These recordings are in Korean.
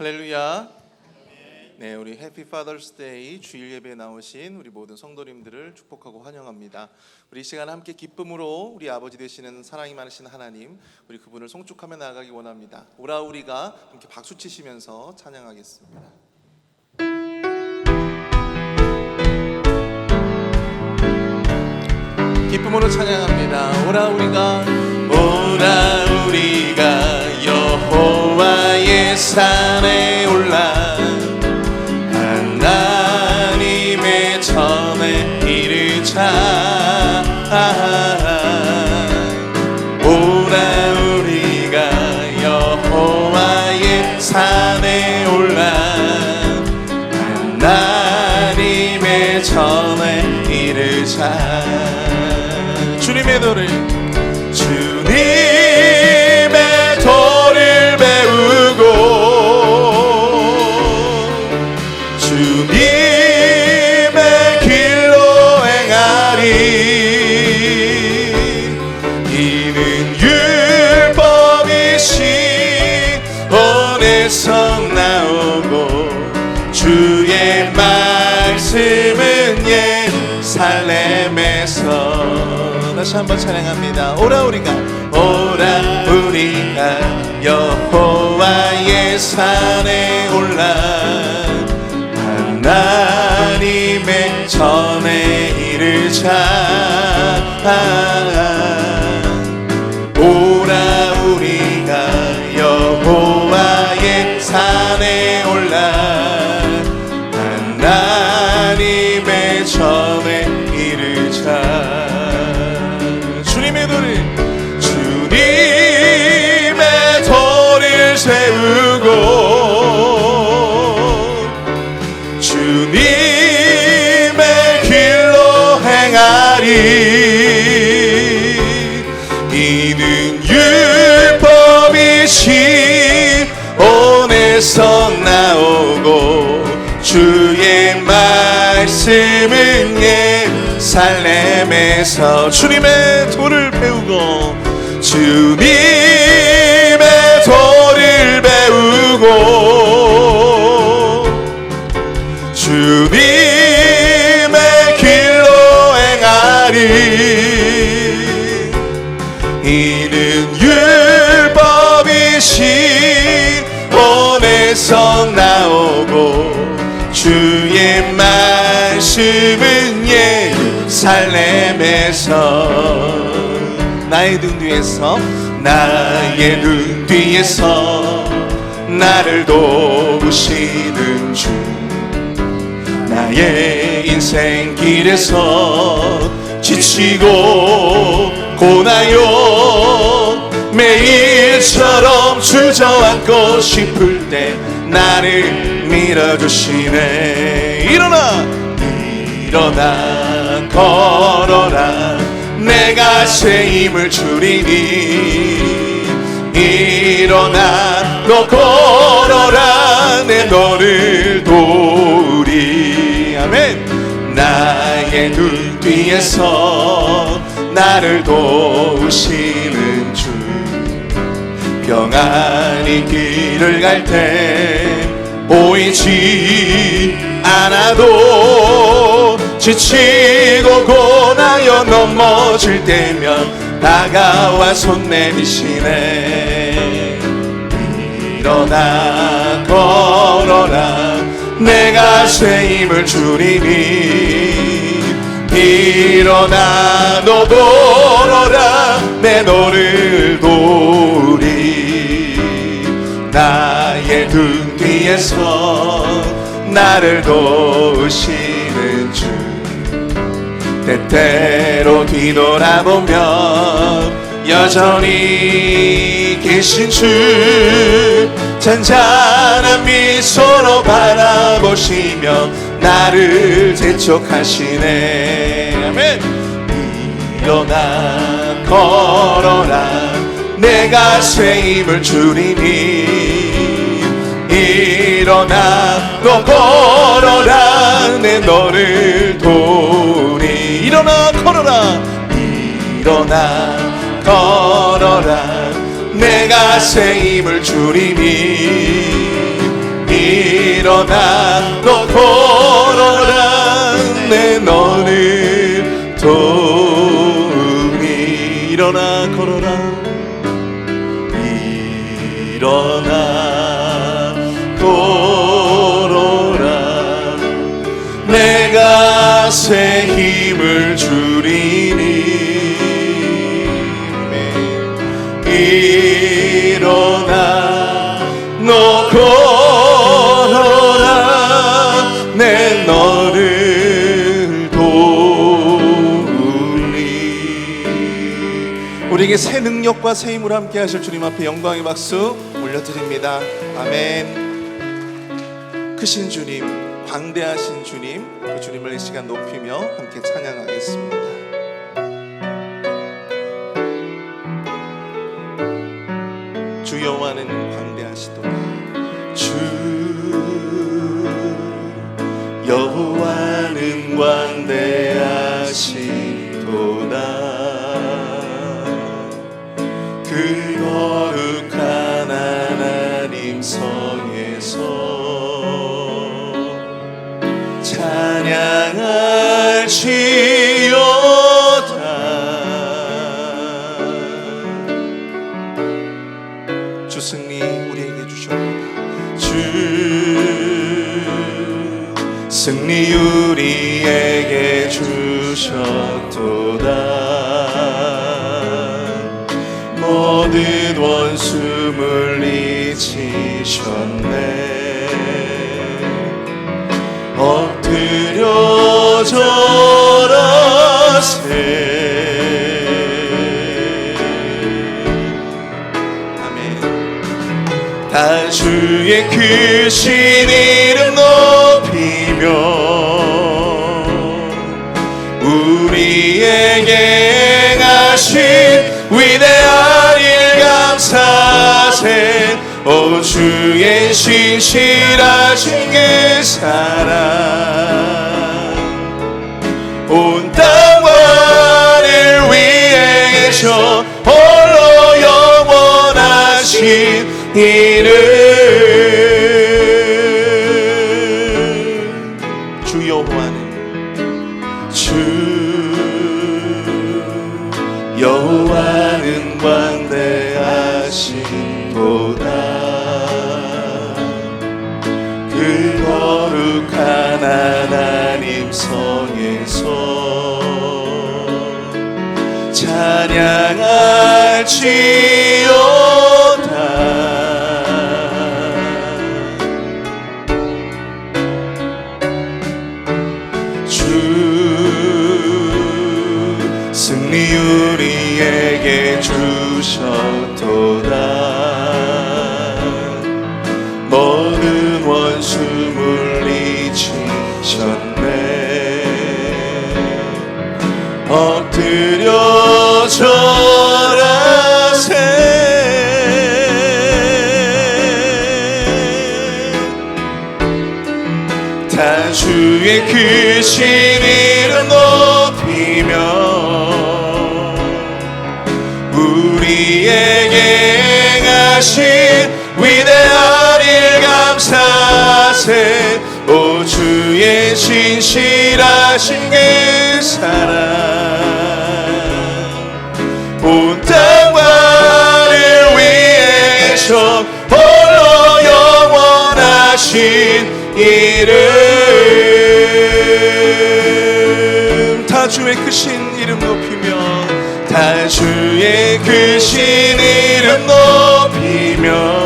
할렐루야. 네, 우리 해피 파더스 데이 주일 예배에 나오신 우리 모든 성도님들을 축복하고 환영합니다. 우리 이 시간 함께 기쁨으로 우리 아버지 되시는 사랑이 많으신 하나님, 우리 그분을 송축하며 나아가기 원합니다. 오라 우리가 함께 박수 치시면서 찬양하겠습니다. 기쁨으로 찬양합니다. 오라 우리가 오라 다시 한번 찬양합니다. 오라 우리가 오라 우리가 여호와의 산에 올라 하나님의 전에 이르자 주의 말씀은 예살렘에서 주님의 도를 배우고 주님 예살렘에서 나의 등 뒤에서 나의 등 뒤에서 나를 도우시는 주. 나의 인생 길에서 지치고 고나요. 매일처럼 주저앉고 싶을 때 나를 밀어주시네. 일어나 일어나 걸어라. 내가 새 힘을 주리니. 일어나 너 걸어라. 내 너를 도우리. 아멘. 나의 눈 뒤에서 나를 도우시는 주. 평안히 길을 갈 때 보이지 않아도 지치고 고나여 넘어질 때면 다가와 손 내미시네. 일어나 걸어라. 내가 새 힘을 주리니. 일어나 너 걸어라. 내 너를 도우리. 나의 등 뒤에서 나를 도우시는 주 때때로 뒤돌아보면 여전히 계신 주 잔잔한 미소로 바라보시며 나를 재촉하시네. 아멘. 일어나 걸어라. 내가 새 힘을 주리니. 일어나 너 걸어라. 내 너를 도우리 일어나 걸어라. 일어나 걸어라. 내가 새 힘을 주리니. 일어나 너 걸어라. 내 너를 도우니. 일어나 걸어라. 일어나 걸어라. 내가 새 힘을 주리니 일어나 너 걸어라 내 너를 도우리. 우리에게 새 능력과 새 힘을 함께 하실 주님 앞에 영광의 박수 올려드립니다. 아멘. 크신 주님 광대하신 주님 그 주님을 이 시간 높이며 함께 찬양하겠습니다. 주 여호와는 광대하시도다. 주 여호와는 광대하시도다. 그 거룩한 하나님 성에서 주셨도다. 모든 원수 물리치셨네. 엎드려 절하세 주의 크신 이름 높이며 우리에게 행하신 위대한 일 감사세 오 주의 신실하신 그 사랑. 온 땅만을 위해서 홀로 영원하신 이름 주 여호와는 주 여호와는 광대하신도다 그 거룩한 하나님 성에서 찬양할지어 원수 물리치셨네. 엎드려 절하세 다 주의 크신 이름 높이며 우리에게 행하신 위대한 일 감사세 오 주의 신실하신 그 사랑. 온 땅만을 위해서 홀로 영원하신 이름. 다 주의 크신 이름 높이며 다 주의 크신 이름 높이며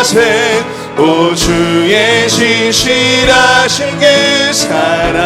감사세. 오 주의 신실하신 그 사랑.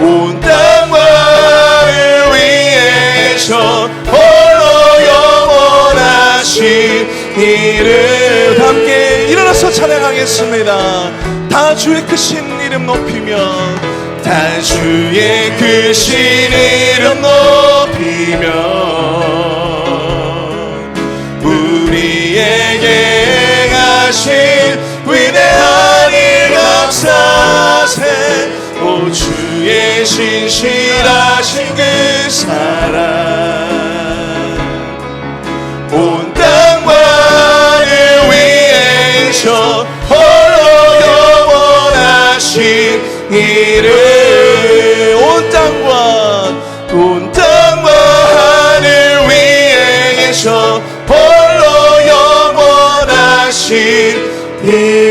온 땅만을 위해서 홀로 영원하신 이름 함께 일어나서 찬양하겠습니다. 다 주의 크신 이름 높이며 다 주의 크신 이름 높이며 감사세 오 주의 신실하신 그 사랑 온 땅과 위에 저 홀로 영원하신 이름 온 땅과 온 땅과 하늘 위에 저 홀로 영원하신 이름